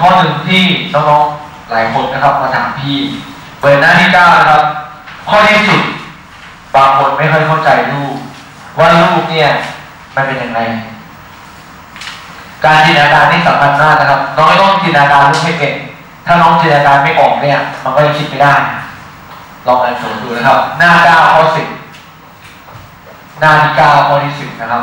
ข้อหนึ่งที่น้องๆหลายคนนะครับมาถามพี่เปิดหน้าที่เก้านะครับ ข้อที่สิบบางคนไม่ค่อยเข้าใจรูปว่ารูปเนี่ยมันเป็นยังไง การจินตนาการนี่สำคัญมากนะครับ น้องต้องจินตนาการรูปให้เป็นถ้าน้องจินตนาการไม่ออกเนี่ย มันก็ยังคิดไม่ได้ ลองอ่านโจทย์ดูนะครับ หน้าเก้าข้อสิบหน้าที่เก้าข้อที่สิบนะครับ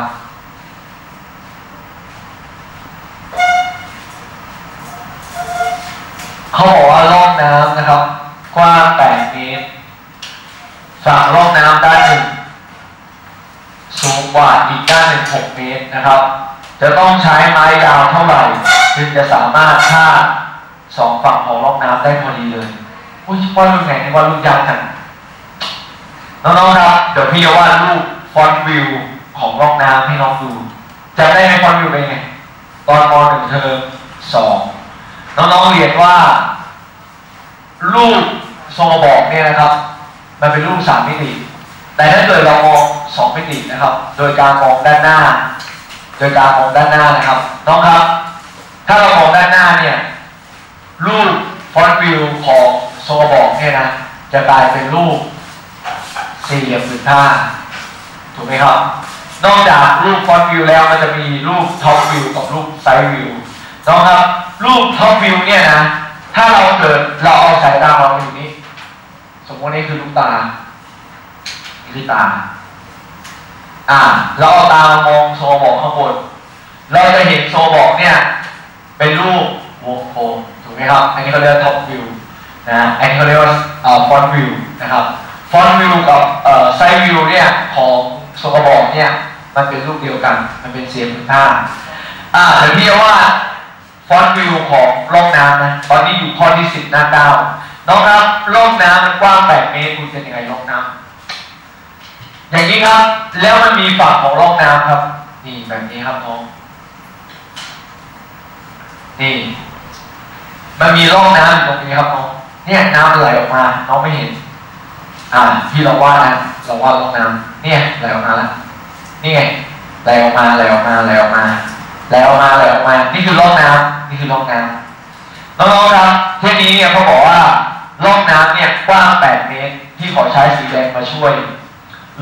เขาบอกว่าร่องน้ำนะครับ กว้าง8เมตรฝั่งร่องน้ำด้านหนึ่งสูงกว่าอีกด้านหนึ่ง6เมตรนะครับ จะต้องใช้ไม้ยาวเท่าไหร่จึงจะสามารถพาดสองฝั่งของร่องน้ำได้พอดีเลยอุ้ยว่ารูปไหนนี่ว่ารูปยากจังน้องๆครับเดี๋ยวพี่จะวาดรูปฟอนต์วิวของร่องน้ำให้น้องดูจำได้ไหมฟอนต์วิวเป็นไงตอนมหนึ่งเทอมสอง น้องๆเรียนว่า รูปทรงกระบอกเนี่ยนะครับ มันเป็นรูปสามมิติ แต่ถ้าเกิดเรามองสองมิตินะครับ โดยการมองด้านหน้า โดยการมองด้านหน้านะครับ น้องครับ ถ้าเรามองด้านหน้าเนี่ย รูปฟอนต์วิวของทรงกระบอกเนี่ยนะ จะกลายเป็นรูปสี่เหลี่ยมผืนผ้า ถูกไหมครับ นอกจากรูปฟอนต์วิวแล้วมันจะมีรูปท็อปวิวกับรูปไซด์วิว น้องครับ รูปท็อปวิวเนี่ยนะ ถ้าเราเกิดเราเอาสายตาเราอยู่นี้ สมมตินี่คือลูกตา นี่คือตา อ่า เราเอาตามองโซบอกข้างบน เราจะเห็นโซบอกเนี่ย เป็นรูปวงกลมถูกไหมครับ อันนี้เขาเรียกว่าท็อปวิวนะ อันนี้เขาเรียกว่าฟอนต์วิวนะครับ ฟอนต์วิวกับไซด์วิวเนี่ย ของโซบอกเนี่ย มันเป็นรูปเดียวกัน มันเป็นเสียงพื้นผ้าอ่าเดี๋ยวพี่จะว่า ฟอนต์วิวของร่องน้ำนะ ตอนนี้อยู่ข้อที่สิบหน้าเก้าน้องครับร่องน้ำมันกว้างแปดเมตรคุณเป็นยังไงร่องน้ำอย่างนี้ครับ แล้วมันมีฝั่งของร่องน้ำครับ นี่แบบนี้ครับน้องนี่ มันมีร่องน้ำอยู่ตรงนี้ครับน้องเนี่ยน้ำไหลออกมา น้องไม่เห็น อ่าพี่เราว่านะเราว่าร่องน้ำเนี่ยไหลออกมาแล้วนี่ไงไหลออกมาไหลออกมาไหลออกมา ไหลออกมาไหลออกมา นี่คือร่องน้ำนี่คือร่องน้ำน้องๆครับเที่นี้เนี่ยเขาบอกว่าร่องน้ำเนี่ยกว้าง 8 เมตร ที่ขอใช้สีแดงมาช่วย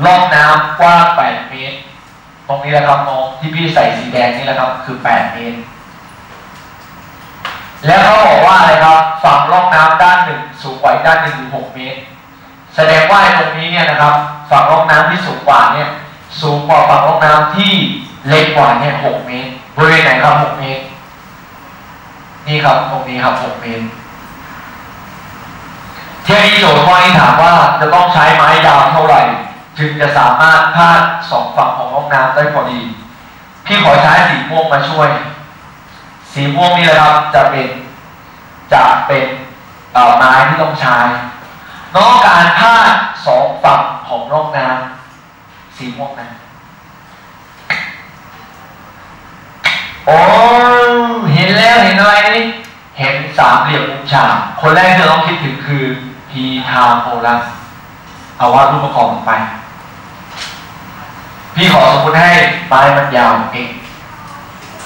ร่องน้ำกว้าง 8 เมตร ตรงนี้แหละครับน้องที่พี่ใส่สีแดงนี่แหละครับ คือ 8 เมตร แล้วเขาบอกว่าอะไรครับฝั่งร่องน้ำด้านหนึ่งสูงกว่าด้านหนึ่งอยู่6เมตร แสดงว่าตรงนี้เนี่ยนะครับ ฝั่งร่องน้ำที่สูงกว่าเนี่ยสูงกว่าฝั่งร่องน้ำที่เล็กกว่าเนี่ย6เมตร บริเวณไหนครับ6เมตร นี่ครับตรงนี้ครับ6เมตรเที่ยนี้โจทย์ข้อนี้ถามว่าจะต้องใช้ไม้ยาวเท่าไหร่ จึงจะสามารถพาดสองฝั่งของร่องน้ำได้พอดี พี่ขอใช้สีม่วงมาช่วย สีม่วงนี่แหละครับจะเป็นจะเป็นเอ่อไม้ที่ต้องใช้น้องการพาดสองฝั่งของร่องน้ำสีม่วงนะ โอ้เห็นแล้วเห็นอะไรนี่เห็นสามเหลี่ยมมุมฉากคนแรกที่เราต้องคิดถึงคือพีทาโพลัสเอาวาดรูปประกอบไป พี่ขอสมมติให้ไม้มันยาวเอง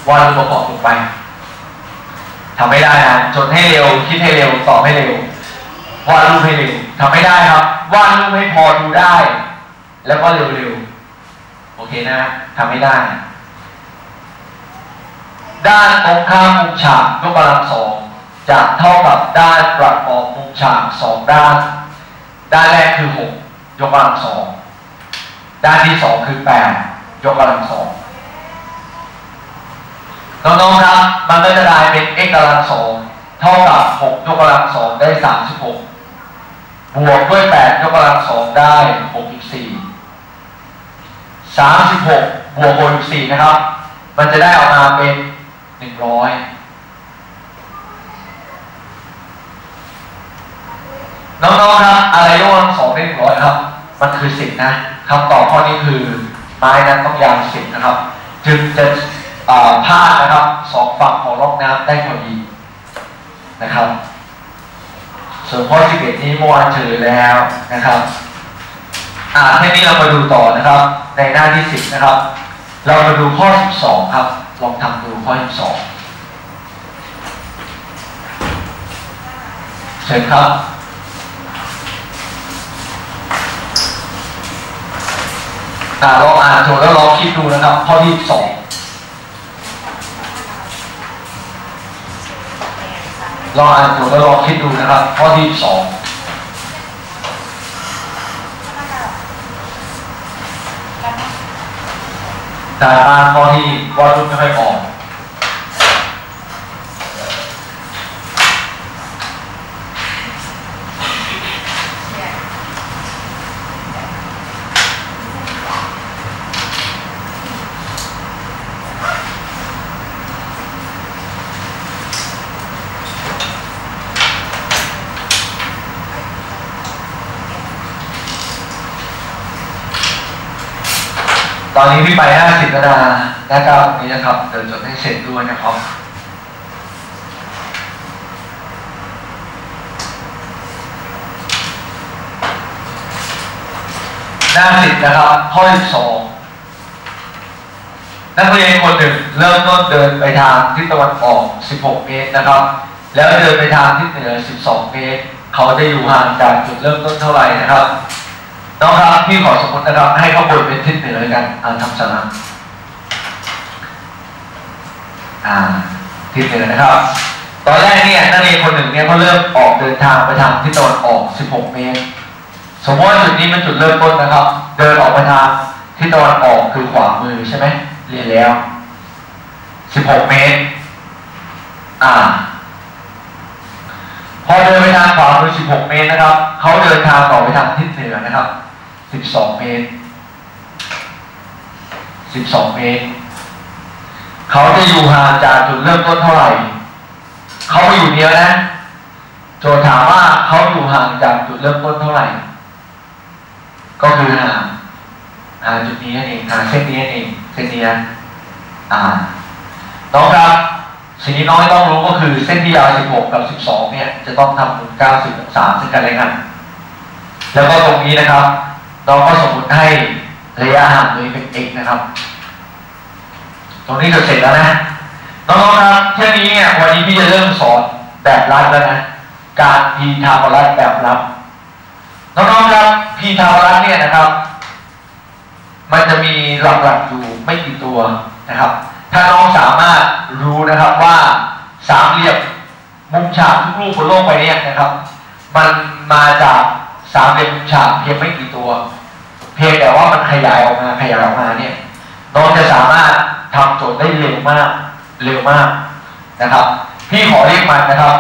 วาดรูปประกอบลงไปทำไม่ได้นะจดให้เร็ว คิดให้เร็วตอบให้เร็ววาดรูปให้เร็วทำไม่ได้ครับวาดรูปให้พอดูได้ แล้วก็เร็วๆโอเคนะทำไม่ได้ ด้านตรงข้ามมุมฉากยกกำลังสองจะเท่ากับด้านประกอบมุมฉากสองด้าน ด้านแรกคือหกยกกำลังสองด้านที่สองคือแปดยกกำลังสองน้องๆครับมันก็จะกลายเป็น x กำลังสองเท่ากับหกยกกำลังสองได้สามสิบหกบวกด้วยแปดยกกำลังสองได้หกอีกสี่สามสิบหกบวกหกอีกสี่นะครับ มันจะได้ออกมาเป็น หนึ่งร้อยน้องๆครับอะไรยกกำลังสองได้หนึ่งร้อยครับ มันคือสิบนะคำตอบข้อนี้คือไม้นั้นต้องยาวสิบนะครับ จึงจะเอ่อพาดนะครับสองฝั่งของร่องน้ำได้พอดีนะครับ ส่วนข้อสิบเอ็ดนี้เมื่อวานเฉลยแล้วนะครับอ่าทีนี้เรามาดูต่อนะครับ ในหน้าที่สิบนะครับ เรามาดูข้อสิบสองครับ ลองทำดูข้อสิบสองเชิญครับอ่าลองอ่านโจทย์แล้วลองคิดดูนะครับ ข้อที่สองลองอ่านโจทย์แล้วลองคิดดูนะครับ ข้อที่สอง แต่บางข้อที่วาดรูปไม่ค่อยออก ต อนนี้พี่ไปห้าสิบแล้วนะนะครับนี่นะครับ เดี๋ยวจดให้เสร็จด้วยนะครับหน้าสิบนะครับ ข้อที่สองนักเรียนคนหนึ่งเริ่มต้นเดินไปทางทิศตะวันออก 16 เมตรนะครับ แล้วเดินไปทางทิศเหนือ 12 เมตร เขาจะอยู่ห่างจากจุดเริ่มต้นเท่าไหร่นะครับ น้องครับพี่ขอสมมตินะครับ ให้ข้างบนเป็นทิศเหนือกันอ่านทำสลับอ่าทิศเหนือนะครับ ตอนแรกเนี่ยนักเรียนคนหนึ่งเนี่ยเขาเริ่มออกเดินทางไปทางทิศตะวันออก 16 เมตร สมมติว่าจุดนี้เป็นจุดเริ่มต้นนะครับ เดินออกไปทางทิศตะวันออกคือขวามือใช่ไหมเรียนแล้ว 16 เมตร อ่า พอเดินไปทางขวามือ 16 เมตรนะครับ เขาเดินทางต่อไปทางทิศเหนือนะครับ 12เมตร12เมตร เขาจะอยู่ห่างจากจุดเริ่มต้นเท่าไหร่ เขาไปอยู่เนี้ยนะ โจทย์ถามว่าเขาอยู่ห่างจากจุดเริ่มต้นเท่าไหร่ ก็คือห่างห่างจุดนี้นั่นเองห่างเส้นนี้นั่นเองเส้นนี้นะอ่าน้องครับสิ่งที่น้องต้องรู้ก็คือเส้นที่ยาว 16 กับ 12 เนี่ย จะต้องทำมุม90องศาซึ่งกันและกัน แล้วก็ตรงนี้นะครับ น้องก็สมมติให้ระยะห่างตรงนี้เป็น x นะครับ ตรงนี้จะเสร็จแล้วนะน้องๆครับแค่นี้เนี่ยวันนี้พี่จะเริ่มสอนแบบลัดแล้วนะ การพีทาวรัสแบบลับน้องๆครับพีทาวรัสเนี่ยนะครับ มันจะมีหลักๆอยู่ไม่กี่ตัวนะครับ ถ้าน้องสามารถรู้นะครับว่าสามเหลี่ยมมุมฉากทุกรูปบนโลกใบเนี้นะครับ มันมาจาก สามเหลี่ยมมุมฉากเพียงไม่กี่ตัว เพียงแต่ว่ามันขยายออกมาขยายออกมาเนี่ยน้องจะสามารถทำโจทย์ได้เร็วมากเร็วมากนะครับ พี่ขอเรียกมันนะครับ